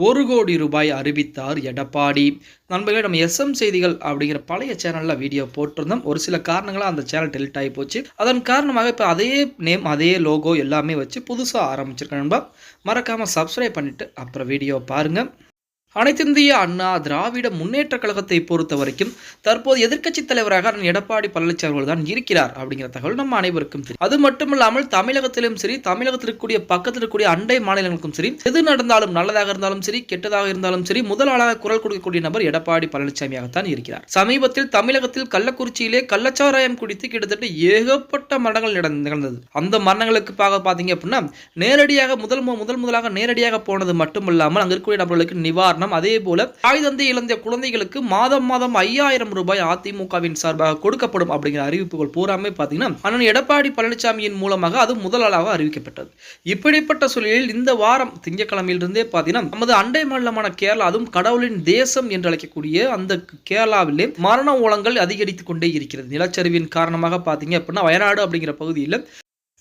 ஒரு கோடி ரூபாய் அறிவித்தார் எடப்பாடி. நண்பர்களே நம்ம எஸ்எம் செய்திகள் அப்படிங்கிற பழைய சேனலில் வீடியோ போட்டிருந்தோம். ஒரு சில காரணங்களாக அந்த சேனல் டெலிட் ஆகி போச்சு. அதன் காரணமாக இப்போ அதே நேம் அதே லோகோ எல்லாமே வச்சு புதுசாக ஆரம்பிச்சிருக்கேன் நண்பா. மறக்காமல் சப்ஸ்கிரைப் பண்ணிவிட்டு அப்புறம் வீடியோ பாருங்கள் அனைத்திந்திய அண்ணா திராவிட முன்னேற்ற கழகத்தை பொறுத்த வரைக்கும் தற்போது எதிர்க்கட்சி தலைவராக எடப்பாடி பழனிசாமி அவர்கள் தான் இருக்கிறார் அப்படிங்கிற தகவல் நம்ம அனைவருக்கும் தெரியும். அது மட்டுமல்லாமல் தமிழகத்திலும் சரி தமிழகத்தில் இருக்கக்கூடிய பக்கத்தில் இருக்கக்கூடிய அண்டை மாநிலங்களுக்கும் சரி எது நடந்தாலும் நல்லதாக இருந்தாலும் சரி கெட்டதாக இருந்தாலும் சரி முதல் ஆளாக குரல் கொடுக்கக்கூடிய நபர் எடப்பாடி பழனிசாமியாகத்தான் இருக்கிறார். சமீபத்தில் தமிழகத்தில் கள்ளக்குறிச்சியிலே கள்ளச்சாராயம் குடித்து கிட்டத்தட்ட ஏகப்பட்ட மரணங்கள் நிகழ்ந்தது. அந்த மரணங்களுக்கு பார்த்தீங்க அப்படின்னா நேரடியாக முதல் முதல் முதலாக நேரடியாக போனது மட்டுமில்லாமல் அங்க இருக்கக்கூடிய நபர்களுக்கு நிவாரணம் அதே போல தாய் தந்தை இழந்த குழந்தைகளுக்கு மாதம் மாதம் ஐயாயிரம் ரூபாய் அதிமுகவின் சார்பாக கொடுக்கப்படும் அப்படிங்கிற அறிவிப்புகள் பூராமே பார்த்தீங்கன்னா அண்ணன் எடப்பாடி பழனிசாமியின் மூலமாக அது முதலாளாக அறிவிக்கப்பட்டது. இப்படிப்பட்ட சூழலில் இந்த வாரம் திங்கட்கிழமையிலிருந்தே பார்த்தீங்கன்னா நமது அண்டை மாநிலமான கேரளா அதுவும் கடவுளின் தேசம் என்று அழைக்கக்கூடிய அந்த கேரளாவிலே மரண ஓலங்கள் அதிகரித்துக் கொண்டே இருக்கிறது. நிலச்சரிவின் காரணமாக பார்த்தீங்க அப்படின்னா வயநாடு அப்படிங்கிற பகுதியில்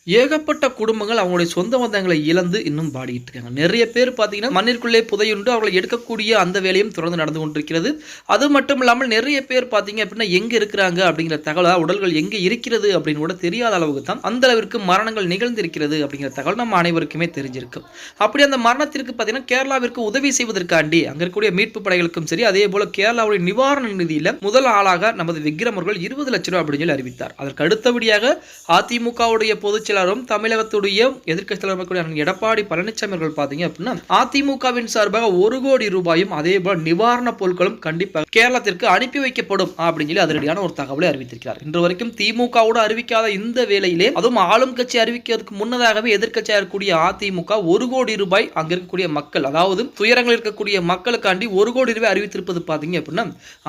ஏகப்பட்ட குடும்பங்கள் அவங்களுடைய சொந்த பந்தங்களை இழந்து இன்னும் பாடிக்கிட்டு இருக்காங்க. நிறைய பேர் பார்த்தீங்கன்னா மண்ணிற்குள்ளே புதையுண்டு அவர்களை எடுக்கக்கூடிய அந்த வேலையும் தொடர்ந்து நடந்து கொண்டிருக்கிறது. அது மட்டும் இல்லாமல் நிறைய பேர் பார்த்தீங்க அப்படின்னா எங்கே இருக்கிறாங்க அப்படிங்கிற தகவல் உடல்கள் எங்கே இருக்கிறது அப்படின்னு கூட தெரியாத அளவுக்கு தான் அந்த அளவிற்கு மரணங்கள் நிகழ்ந்திருக்கிறது அப்படிங்கிற தகவல் நம்ம அனைவருக்குமே தெரிஞ்சிருக்கும் அப்படி அந்த மரணத்திற்கு பார்த்தீங்கன்னா கேரளாவிற்கு உதவி செய்வதற்காண்டி அங்கே இருக்கக்கூடிய மீட்பு படைகளுக்கும் சரி அதே போல கேரளாவுடைய நிவாரண நிதியில் முதல் ஆளாக நமது விக்ரம் அவர்கள் இருபது லட்சம் ரூபாய் அப்படின்னு சொல்லி அறிவித்தார். அதற்கு அடுத்தபடியாக அதிமுகவுடைய பொதுச் செயலாளரும் தமிழகத்துடைய எதிர்க்கட்சி தலைவர் இருக்கக்கூடிய எடப்பாடி பழனிசாமி அவர்கள் பார்த்தீங்க அப்படின்னா அதிமுகவின் சார்பாக ஒரு கோடி ரூபாயும் அதே போல நிவாரணப் பொருட்களும் கண்டிப்பாக கேரளத்திற்கு அனுப்பி வைக்கப்படும் அப்படின்னு சொல்லி அதிரடியான ஒரு தகவலை அறிவித்திருக்கிறார். இன்று வரைக்கும் திமுகவோடு அறிவிக்காத இந்த வேளையிலே அதுவும் ஆளும் கட்சி அறிவிக்கிறதுக்கு முன்னதாகவே எதிர்க்கட்சியாக இருக்கக்கூடிய அதிமுக ஒரு கோடி ரூபாய் அங்க இருக்கக்கூடிய மக்கள் அதாவது துயரங்கள் இருக்கக்கூடிய மக்களுக்காண்டி ஒரு கோடி ரூபாய் அறிவித்திருப்பது பார்த்தீங்க அப்படின்னா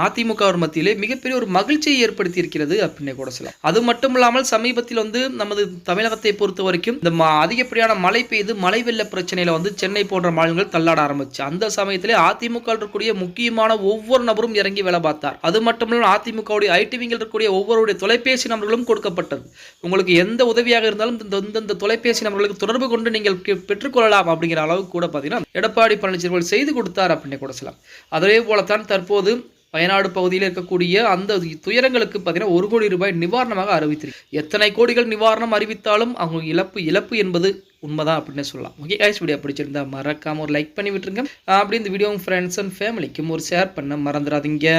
அதிமுக மத்தியிலே மிகப்பெரிய ஒரு மகிழ்ச்சியை ஏற்படுத்தி இருக்கிறது அப்படின்னு கூட சொல்லலாம். அது மட்டும் இல்லாமல் சமீபத்தில் வந்து நமது தமிழக தமிழகத்தை பொறுத்த வரைக்கும் இந்த அதிகப்படியான மழை பெய்து மழை வெள்ள பிரச்சனையில வந்து சென்னை போன்ற மாநிலங்கள் தள்ளாட ஆரம்பிச்சு. அந்த சமயத்திலே அதிமுக இருக்கக்கூடிய முக்கியமான ஒவ்வொரு நபரும் இறங்கி வேலை பார்த்தார். அது மட்டும் இல்லாமல் அதிமுகவுடைய ஐடி விங்கில் இருக்கக்கூடிய ஒவ்வொருடைய தொலைபேசி நம்பர்களும் கொடுக்கப்பட்டது. உங்களுக்கு எந்த உதவியாக இருந்தாலும் இந்த இந்த- இந்த தொலைபேசி நம்பர்களுக்கு தொடர்பு கொண்டு நீங்கள் பெற்றுக்கொள்ளலாம் அப்படிங்கிற அளவுக்கு கூட பார்த்தீங்கன்னா எடப்பாடி பழனிசாமி செய்து கொடுத்தார் அப்படின்னு கூட சொல்லலாம். அதே போலத்தான் தற்போது வயநாடு பகுதியில் இருக்கக்கூடிய அந்த துயரங்களுக்கு பார்த்தீங்கன்னா ஒரு கோடி ரூபாய் நிவாரணமாக அறிவித்திருக்கு எத்தனை கோடிகள் நிவாரணம் அறிவித்தாலும் அவங்க இழப்பு இழப்பு என்பது உண்மைதான் அப்படின்னு சொல்லலாம். ஓகே கைஸ் வீடியோ பிடிச்சிருந்தா மறக்காமல் ஒரு லைக் பண்ணி விட்டுருங்க அப்படி இந்த வீடியோ ஃப்ரெண்ட்ஸ் அண்ட் ஃபேமிலிக்கும் ஒரு ஷேர் பண்ண மறந்துடாதீங்க.